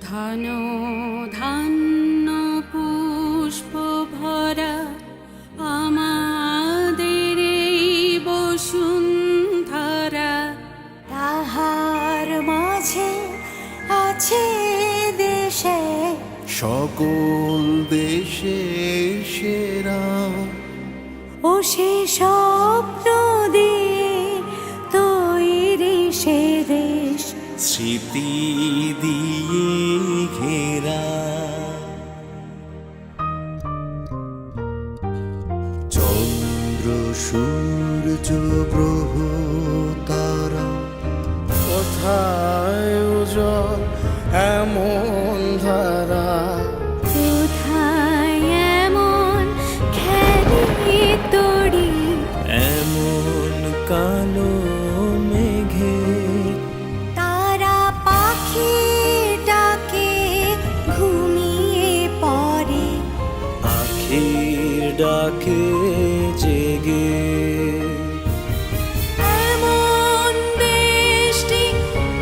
ধন ধান্য পুষ্প ভরা আমাদের বসুন্ধরা। তাহার মাঝে আছে দেশে সকল দেশে সেরা। ও সে স্বপ্ন স্মৃতি দিয়ে ঘেরা। চন্দ্র সূর্য গ্রহ তারা। কোথায় উজ্জ্বল এমন ডাকে জেগে। এমন দেশটি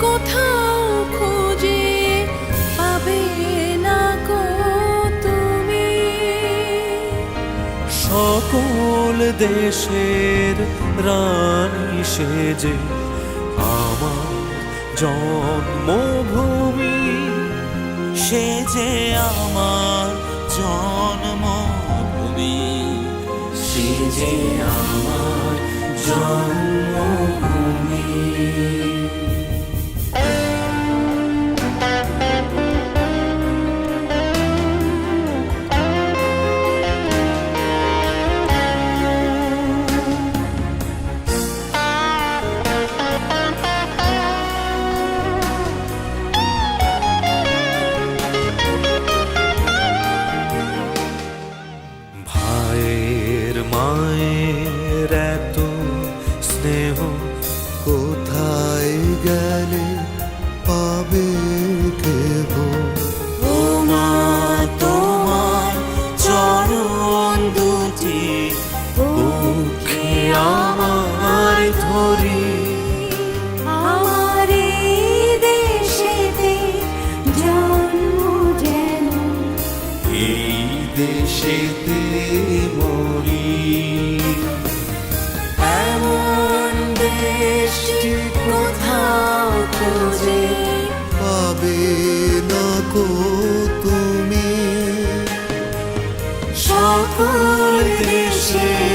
কোথাও খুঁজে পাবে না তুমি। সকল দেশের রানী সেজে আমার জন্মভূমি সে যে আমার জন্মভূমি সে যে আমার জন্মভূমি। দেশেতে মরি। এমন দেশটি কোথাও খুঁজে পাবে না কো তুমি। সকল দেশে